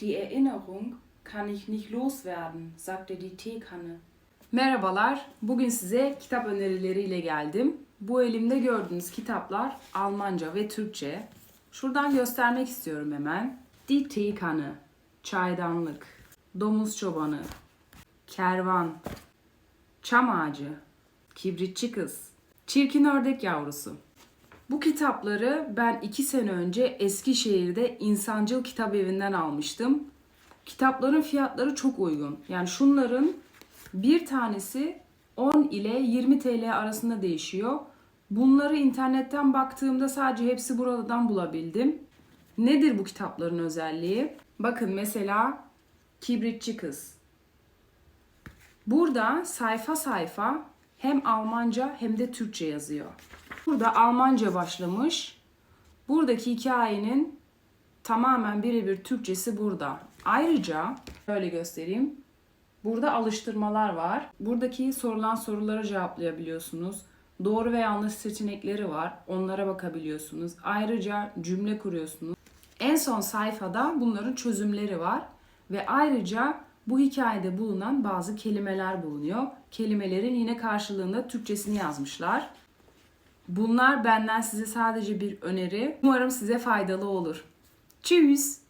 Die Erinnerung kann ich nicht loswerden, sagte die Teekanne. Merhabalar, bugün size kitap önerileriyle geldim. Bu elimde gördüğünüz kitaplar Almanca ve Türkçe. Şuradan göstermek istiyorum hemen. Die Teekanne, Çaydanlık, Domuz Çobanı, Kervan, Çam Ağacı, Kibritçi Kız, Çirkin Ördek Yavrusu. Bu kitapları ben iki sene önce Eskişehir'de İnsancıl Kitap Evi'nden almıştım. Kitapların fiyatları çok uygun. Yani şunların bir tanesi 10 ile 20 TL arasında değişiyor. Bunları internetten baktığımda sadece hepsi buradan bulabildim. Nedir bu kitapların özelliği? Bakın mesela Kibritçi Kız. Burada sayfa sayfa hem Almanca hem de Türkçe yazıyor. Burada Almanca başlamış. Buradaki hikayenin tamamen birebir Türkçesi burada. Ayrıca şöyle göstereyim. Burada alıştırmalar var. Buradaki sorulan sorulara cevaplayabiliyorsunuz. Doğru ve yanlış seçenekleri var. Onlara bakabiliyorsunuz. Ayrıca cümle kuruyorsunuz. En son sayfada bunların çözümleri var ve ayrıca bu hikayede bulunan bazı kelimeler bulunuyor. Kelimelerin yine karşılığında Türkçesini yazmışlar. Bunlar benden size sadece bir öneri. Umarım size faydalı olur. Tschüss.